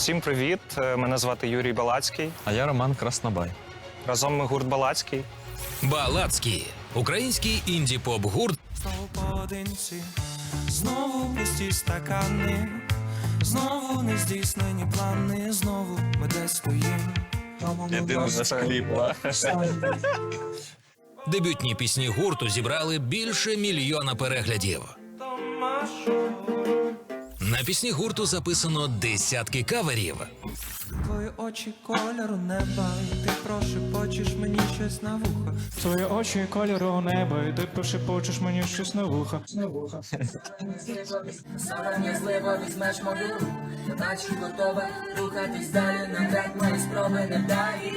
Всім привіт! Е, Мене звати Юрій Балацький. А я Роман Краснобай. Разом ми гурт Балацький. Балацькі український інді-поп гурт Знову поодинці, знову пусті стакани, знову нездійснені плани, знову ми десь стоїмо. Дебютні пісні гурту зібрали більше мільйона переглядів. На пісні гурту записано десятки каверів. Твої очі кольору неба, і ти прошепочеш мені щось на вухо. Твої очі кольору неба, і ти прошепочеш мені щось на вуха. Сором'язливо візьмеш мою руку, наче готова рухатись далі, так мої спроби не дай.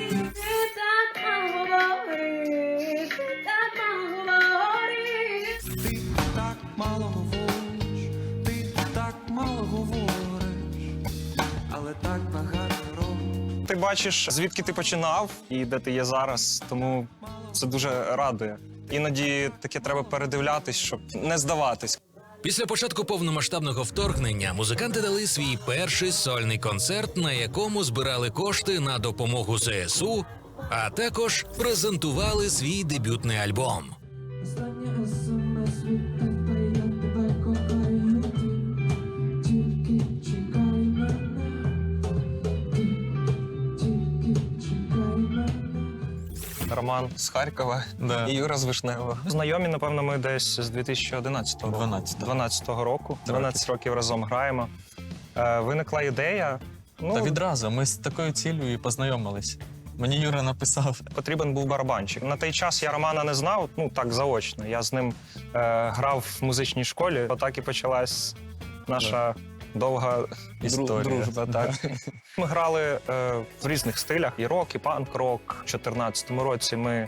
Бачиш, звідки ти починав і де ти є зараз, тому це дуже радує. Іноді таке треба передивлятись, щоб не здаватись. Після початку повномасштабного вторгнення музиканти дали свій перший сольний концерт, на якому збирали кошти на допомогу ЗСУ, а також презентували свій дебютний альбом. Роман з Харкова Да. і Юра з Вишневого. Знайомі, напевно, ми десь з 2011 року. 12. 12 року. 12 років разом граємо. Е, виникла ідея. Ну, Та відразу ми з такою ціллю і познайомились. Мені Юра написав. потрібен був барабанчик. На той час я Романа не знав, ну так заочно. Я з ним е, грав в музичній школі. Отак і почалась наша довга Історія. дружба. Так. Ми грали е, в різних стилях: і рок, і панк-рок. У 2014 році ми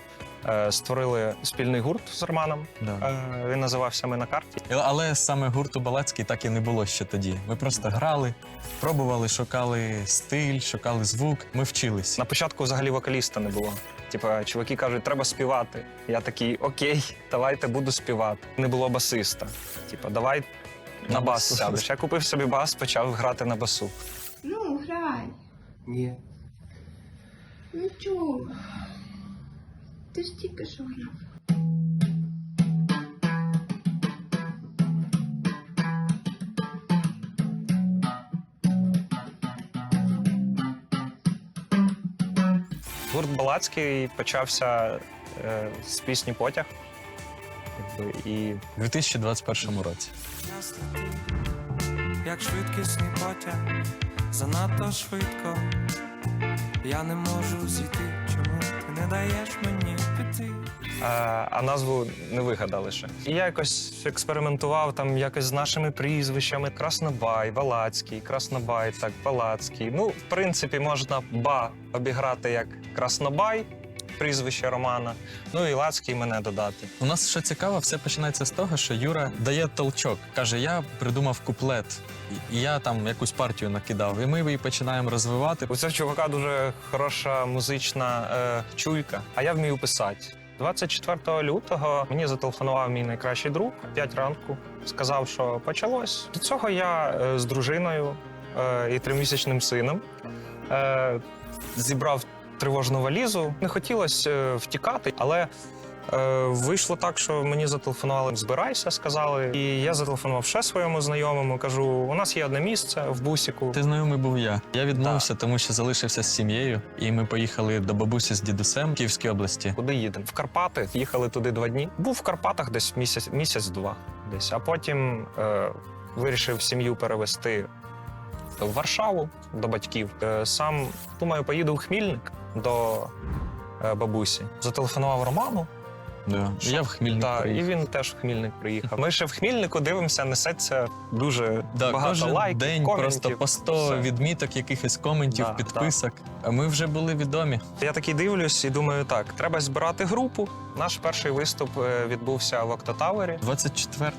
е, створили спільний гурт з Романом. Да. Е, він називався Ми на карті. Але саме гурту Балацький так і не було ще тоді. Ми просто грали, пробували, шукали стиль, шукали звук. Ми вчились. На початку взагалі вокаліста не було. Типа, чуваки кажуть, треба співати. Я такий, окей, давайте буду співати. Не було басиста. Типа, давай на бас сядеш. Я купив собі бас, почав грати на басу. Ну, грай. Ні. Ну чого? Ти ж тільки що грав. Гурт Балацький почався е, з пісні Потяг. І У 2021 році. Як швидкісний потяг, занадто швидко. Я не можу зійти, чому ти не даєш мені піти. е, а назву не вигадали ще. І я якось експериментував там якось з нашими прізвищами: Краснобай, Валацький, Краснобай, так, Валацький. Ну, в принципі, можна ба обіграти як Краснобай, прізвище Романа. Ну і Лацький мене додати. У нас що цікаво, все починається з того, що Юра дає толчок. Каже: я придумав куплет, і я там якусь партію накидав. І ми її починаємо розвивати. У цього чувака дуже хороша музична е, чуйка, а я вмію писати. 24 лютого мені зателефонував мій найкращий друг 5 ранку. Сказав, що почалось. До цього я е, з дружиною е, і тримісячним сином е, зібрав тривожну валізу. Не хотілося е, втікати, але е, вийшло так, що мені зателефонували збирайся, сказали. І я зателефонував ще своєму знайомому. Кажу: у нас є одне місце в бусіку. Ти знайомий був я. Я відмовився, тому що залишився з сім'єю, і ми поїхали до бабусі з дідусем в Київській області. Куди їдемо? В Карпати. Їхали туди два дні. Був в Карпатах десь місяць, місяць-два. Десь. А потім е, вирішив сім'ю перевести в Варшаву до батьків. Е, сам думаю, поїду в Хмільник до е, бабусі. Зателефонував Роману. Да. Я в Хмільник Та, і він теж в Хмільник приїхав. Ми ще в Хмільнику дивимося, несеться дуже Да, багато кожен лайків, день коментів. просто по 100 Все. відміток, якихось коментів, Да, підписок. А ми вже були відомі. Я такий дивлюсь і думаю, так, треба збирати групу. Наш перший виступ е, відбувся в Октотавері. 24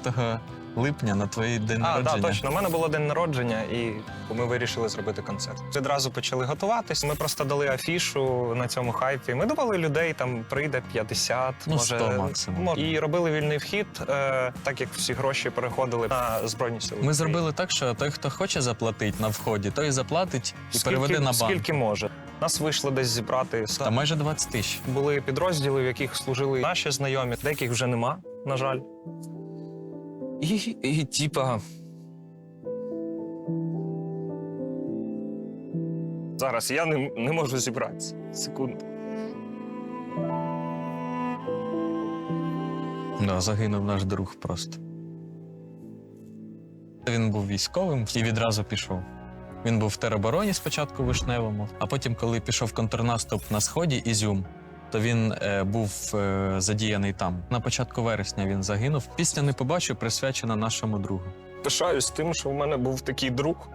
липня на твій день А, народження. так, точно. У мене було день народження, і ми вирішили зробити концерт. Відразу почали готуватись. Ми просто дали афішу на цьому хайпі. Ми думали, людей там прийде 50, Ну, може 100 максимум. І робили вільний вхід, е, так як всі гроші переходили на збройні сили. Ми зробили так, що той, хто хоче заплатити на вході, той заплатить і переведе на банк. Скільки може. Нас вийшло десь зібрати. Та майже 20 тисяч. Були підрозділи, в яких служили наші знайомі, деяких вже нема, на жаль. І, і типа. Зараз я не, не можу зібратися. Секунду. Да, загинув наш друг просто. Він був військовим і відразу пішов. Він був в теробороні спочатку Вишневому, а потім, коли пішов контрнаступ на сході Ізюм, то він е, був е, задіяний там. На початку вересня він загинув. Пісня не побачу, присвячена нашому другу. Пишаюсь тим, що в мене був такий друг.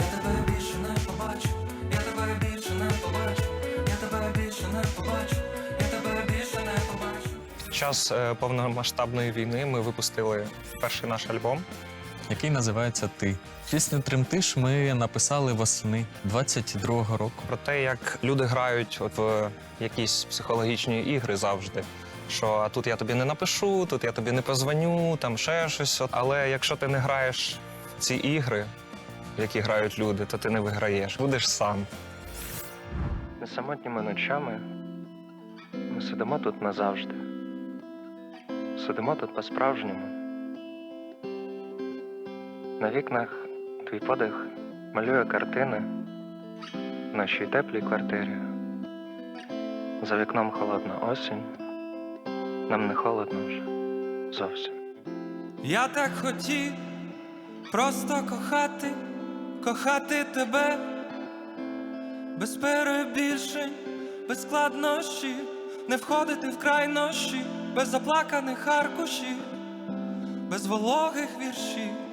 Я тебе більше не побачу, я тебе більше не побачу, я тебе більше не побачу, я тебе більше не побачу. Під час е, повномасштабної війни ми випустили перший наш альбом. Який називається Ти. Пісню Тремтиш ми написали восени 22-го року. про те, як люди грають от в якісь психологічні ігри завжди. Що а тут я тобі не напишу, тут я тобі не позвоню, там ще щось. От. Але якщо ти не граєш в ці ігри, в які грають люди, то ти не виграєш. Будеш сам. Несамотніми ночами ми сидимо тут назавжди. Сидимо тут по-справжньому. На вікнах твій подих малює картини в нашій теплій квартирі. За вікном холодна осінь. Нам не холодно вже зовсім. Я так хотів просто кохати, кохати тебе, без перебільшень, без складнощів, не входити в крайнощі, без заплаканих аркушів, без вологих віршів.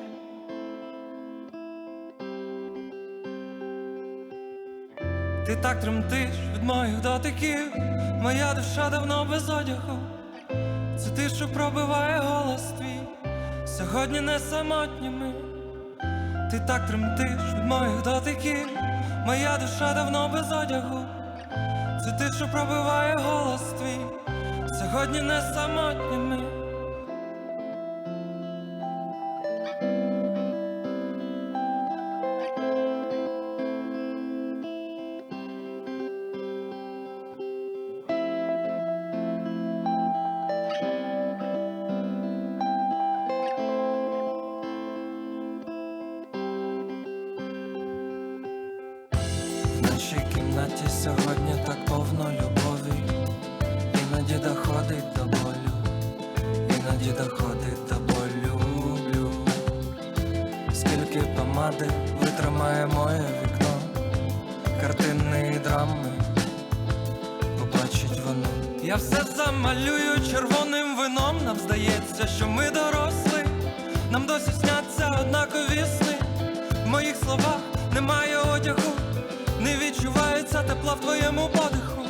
Ти так тремтиш від моїх дотиків, моя душа давно без одягу. Це ти, що пробиває голос твій, сьогодні не самотні ми. Ти так тремтиш від моїх дотиків, моя душа давно без одягу. Це ти, що пробиває голос твій, сьогодні не самотні ми. Кімнаті сьогодні так повно любові, іноді доходить до болю, іноді доходить до болю. Люблю. Скільки помади витримає моє вікно, картини і драми, Я все замалюю червоним вином. Нам здається, що ми доросли. Нам досі сняться однакові сни. В моїх словах немає одягу, не відчувається тепла в твоєму подиху.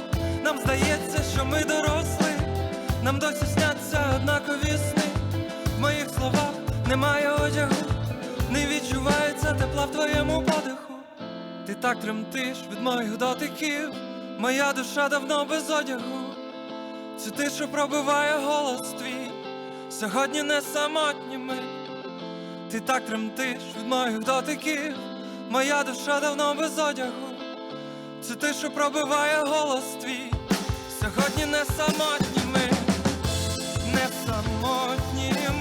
Нам здається, що ми доросли. Нам досі сняться однакові сни. В моїх словах немає одягу, не відчувається тепла в твоєму подиху. Ти так тремтиш від моїх дотиків, моя душа давно без одягу. Це ти, що пробиває голос твій, сьогодні не самотні ми. Ти так тремтиш від моїх дотиків, моя душа давно без одягу. Це те, що пробиває голос твій, сьогодні не самотні ми, не самотні ми,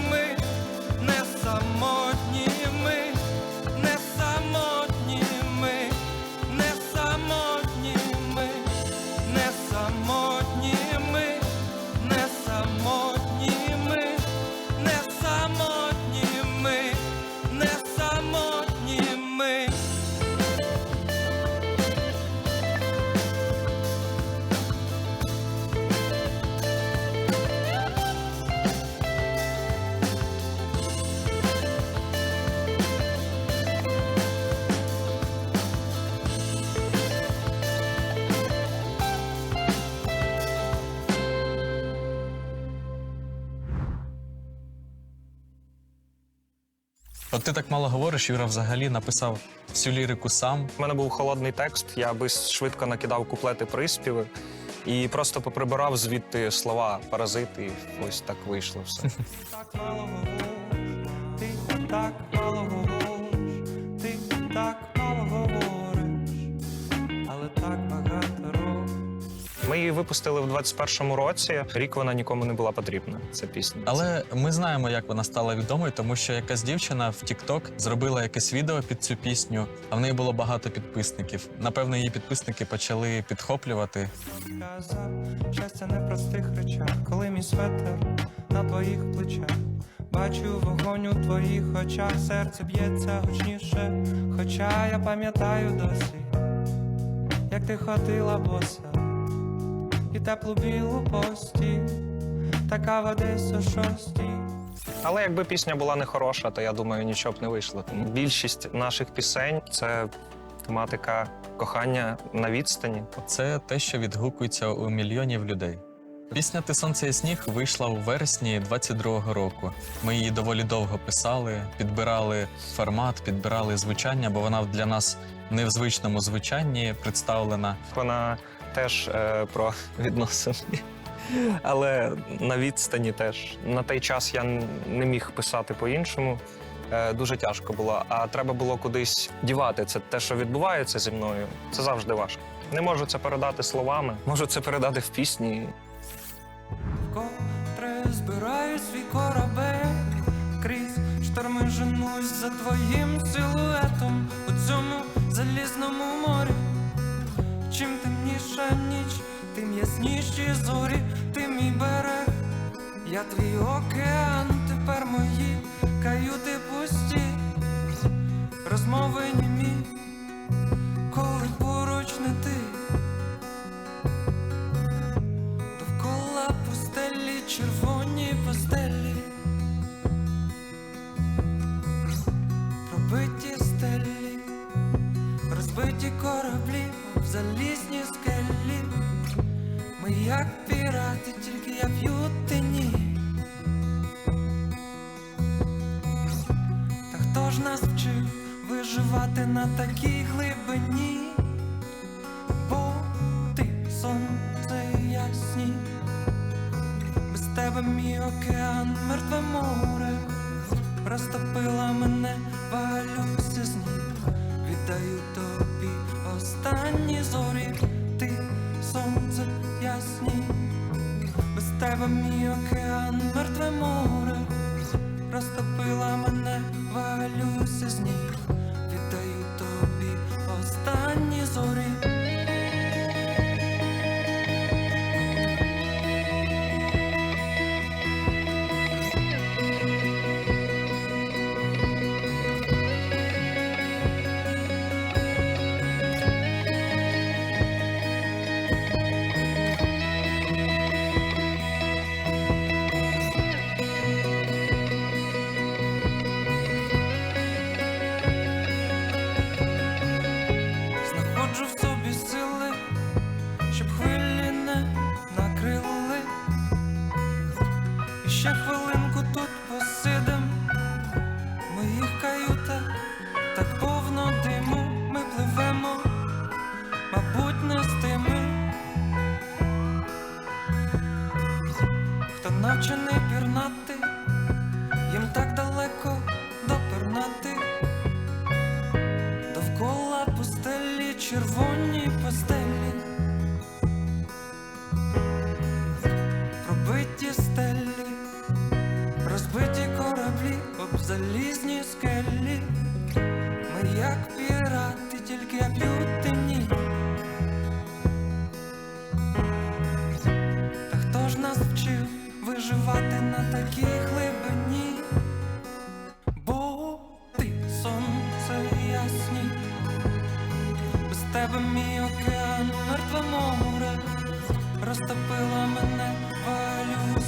От ти так мало говориш, Юра взагалі написав всю лірику сам. У мене був холодний текст, я би швидко накидав куплети приспіви і просто поприбирав звідти слова паразити, і ось так вийшло все. так мало говориш, ти так мало говориш, її випустили в 21-му році. Рік вона нікому не була потрібна. Ця пісня. Але ми знаємо, як вона стала відомою, тому що якась дівчина в TikTok зробила якесь відео під цю пісню, а в неї було багато підписників. Напевно, її підписники почали підхоплювати. Сказав, щастя не простих речах, коли мій светер на твоїх плечах. Бачу вогонь у твоїх очах, серце б'ється гучніше, хоча я пам'ятаю досі, як ти ходила боса і теплу білу пості, така в Одесі шостій. Але якби пісня була не хороша, то я думаю, нічого б не вийшло. Більшість наших пісень це тематика кохання на відстані. Це те, що відгукується у мільйонів людей. Пісня Ти сонце і сніг вийшла у вересні 22-го року. Ми її доволі довго писали, підбирали формат, підбирали звучання, бо вона для нас не в звичному звучанні представлена. Вона теж е, про відносини. Але на відстані теж. На той час я не міг писати по-іншому. Е, дуже тяжко було. А треба було кудись дівати. Це те, що відбувається зі мною. Це завжди важко. Не можу це передати словами, можу це передати в пісні. Котре збираю свій корабель крізь шторми женусь за твоїм силуетом у цьому залізному морі. Ясніші зорі, ти мій берег, я твій океан, тепер мої каюти пусті, розмови німі, коли поруч не ти. Довкола пустелі, червоні ж нас вчив виживати на такій глибині? Бо ти сонце ясні, без тебе мій океан, мертве море, розтопила мене валюся з віддаю тобі останні зорі, ти сонце ясні, без тебе мій океан, мертве море, розтопила мене валюся з ніг, віддаю тобі останні зорі. в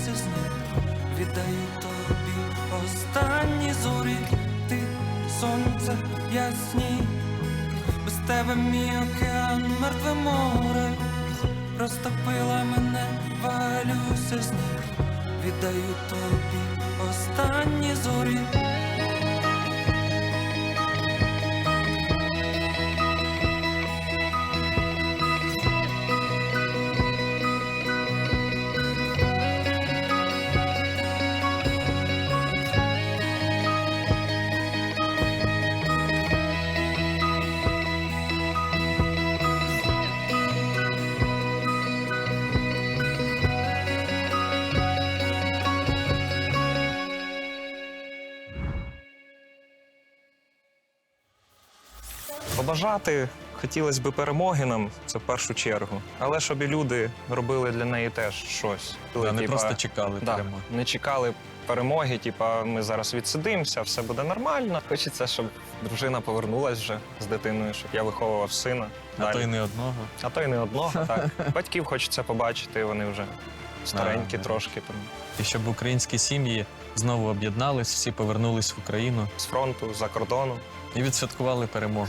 валюся з віддаю тобі останні зорі, ти сонце ясні, без тебе мій океан, мертве море, розтопила мене, валюся з ним, віддаю тобі останні зорі. Побажати хотілося б перемоги нам, це в першу чергу. Але щоб і люди робили для неї теж щось. Да, не Типа, просто чекали да, перемоги. не чекали перемоги, типа ми зараз відсидимося, все буде нормально. Хочеться, щоб дружина повернулась вже з дитиною, щоб я виховував сина. А далі. то й не одного. а то й не одного, так. Батьків хочеться побачити, вони вже старенькі Ага. трошки там І щоб українські сім'ї знову об'єднались, всі повернулись в Україну з фронту, за кордону. і відсвяткували перемогу.